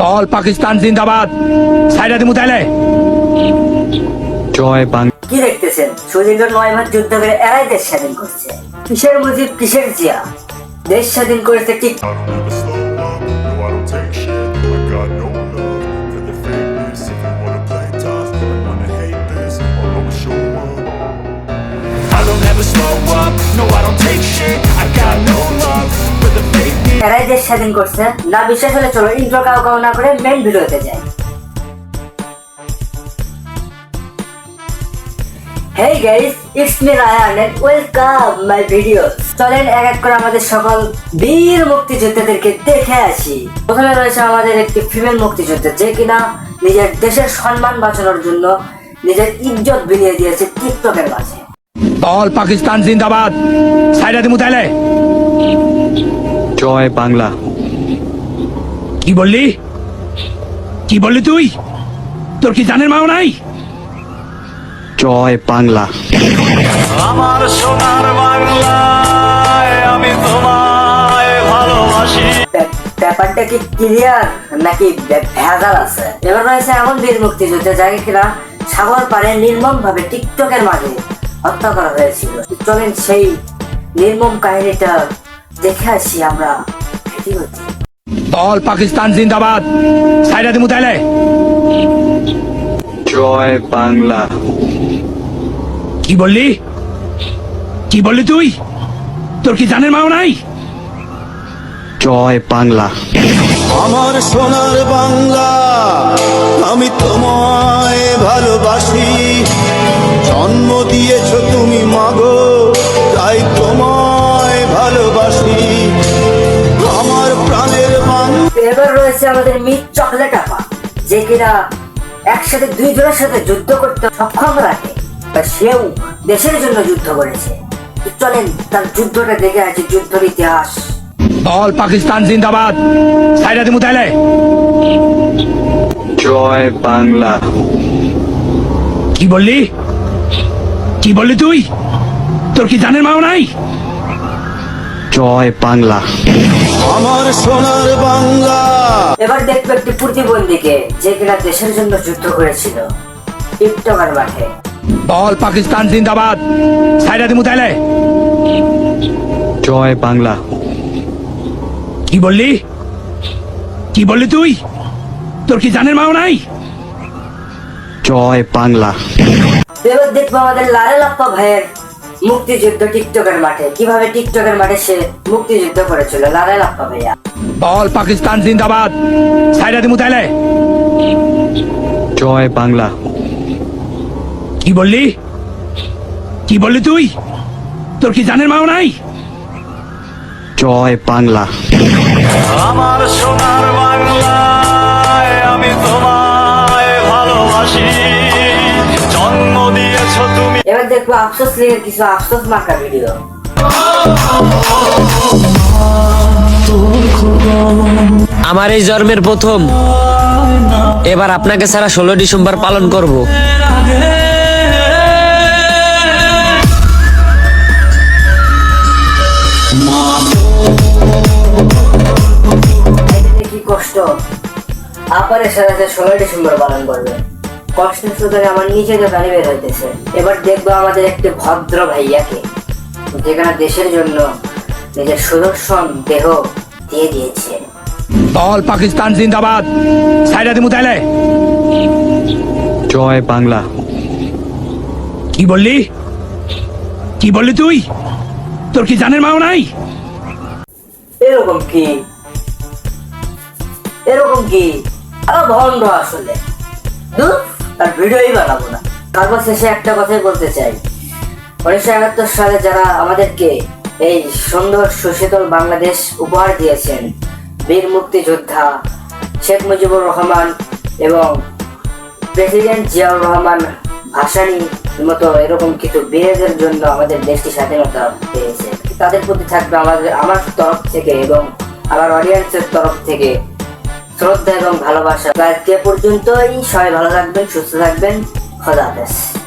বল পাকিস্তান জিন্দাবাদ। সাইডা দিমু তাইলে। জয় বাংলা কি দেখতেছেন? সুদীর্ঘ নয় মাস যুদ্ধ করে এরাই দেশ স্বাধীন করছে। কিসের মুজিব কিসের জিয়া? দেশ স্বাধীন করেছে ঠিক এরাই দেশ স্বাধীন করছে। না বিশ্বাস হলে চলো ইন্ট্রো কাউ কাউ না করে মেন ভিডিওতে যাই। Hey guys it's me Ryan and welcome my video চলেন এক এক করে আমাদের সকল বীর মুক্তিযোদ্ধাদেরকে দেখে আসি। প্রথমে রয়েছে আমাদের একটি ফিমেল মুক্তিযোদ্ধা যে কিনা নিজের দেশের সম্মান বাঁচানোর জন্য নিজের ইজ্জত বিলিয়ে দিয়েছে টিকটকের মাঝে। বল পাকিস্তান জিন্দাবাদ। সাইডা দিমু তাইলে জয় বাংলা। কি বললি? কি বললি তুই? তোর কি জানের মাও নাই? জয় বাংলা। আমার সোনার বাংলায় আমি তোমায় ভালোবাসি। ব্যাপারটা কি ক্লিয়ার নাকি ভেজাল আছে? এবার রয়েছে এমন বীর মুক্তিযুদ্ধ যাকে কিনা সাগর পারে নির্মম ভাবে টিকটকের মাঝে হত্যা করা হয়েছিল। চলেন সেই নির্মম কাহিনীটা দেখে আসি আমরা। বল পাকিস্তান জিন্দাবাদ। সাইডা দিমু তাইলে। জয় বাংলা। কি বললি? কি বললি তুই? তোর কি জানের মাও নাই? জয় বাংলা। আমার সোনার বাংলা আমি তোমায় ভালোবাসি। জন্ম দিয়েছ তুমি মাগো রয়েছে আমাদের মিট চকলেট আপা যে কিনা একসাথে দুই জনের সাথে যুদ্ধ করতে সক্ষম রাখে তা সেও দেশের জন্য যুদ্ধ করেছে। চলেন তার যুদ্ধটা দেখে আছে যুদ্ধের ইতিহাস। বল পাকিস্তান জিন্দাবাদ। সাইডা দিমু তাইলে। জয় বাংলা। কি বললি? কি বললি তুই? তোর কি জানের মাও নাই? জয় বাংলা। আমার সোনার বাংলা। এবার দেখব একটি প্রতিবন্ধীকে যে কিনা দেশের জন্য যুদ্ধ করেছিল। টিকটকার মাঠে। বল পাকিস্তান জিন্দাবাদ। সাইডা দিমু তাইলে। জয় বাংলা। কি বললি? কি বললি তুই? তোর কি জানের মাও নাই? জয় বাংলা। এবার দেখব আমাদের লারে লাপ্পা ভাইয়ের মুক্তিযুদ্ধ টিকটকের মাঠে। কীভাবে টিকটকের মাঠে সে মুক্তিযুদ্ধ করেছিল? লারে লাপ্পা ভাইয়া। বল পাকিস্তান জিন্দাবাদ। সাইডা দিমু তাইলে। জয় বাংলা। কি বললি? কি বললি তুই? তোর কি জানের মাও নাই? জয় বাংলা। আমার সোনার বাংলায় আমি তোমায় ভালোবাসি। এবার দেখব আফসোস লিগের কিছু আফসোস মার্কা ভিডিও আমার এই জন্মের প্রথম এবার আপনাকে ছাড়া ষোলো ডিসেম্বর পালন করব। কি কষ্ট। আপারের সাথে ষোলোই ডিসেম্বর পালন করবে। কষ্টের সুতরাং আমার নিজেকে গাড়ি বের হইতেছে। এবার দেখব আমাদের একটি ভদ্র ভাইয়াকে যেখানে দেশের জন্য নিজের সুদর্শন দেহ দিয়ে দিয়েছে। বল পাকিস্তান জিন্দাবাদ। সাইডা দিমু তাইলে। জয় বাংলা। কি বললি? কি বললি তুই? তোর কি জানের মাও নাই? এরকম কি? এরকম কি? আরও ভণ্ড আসলে। দূর তার ভিডিওই বানাবো না। তারপর শেষে একটা কথাই বলতে চাই। উনিশশো একাত্তর সালে যারা আমাদেরকে এই সুন্দর, সুশীতল বাংলাদেশ উপহার দিয়েছেন, বীর মুক্তিযোদ্ধা শেখ মুজিবুর রহমান এবং প্রেসিডেন্ট জিয়াউর রহমান ভাসানি মতো এরকম কিছু বীরদের জন্য আমাদের দেশটি স্বাধীনতা পেয়েছে। তাদের প্রতি থাকবে আমাদের, আমার তরফ থেকে এবং আমার অডিয়েন্সের তরফ থেকে শ্রদ্ধা এবং ভালোবাসা। আজকে পর্যন্তই। সবাই ভালো থাকবেন সুস্থ থাকবেন। খোদা হাফেজ।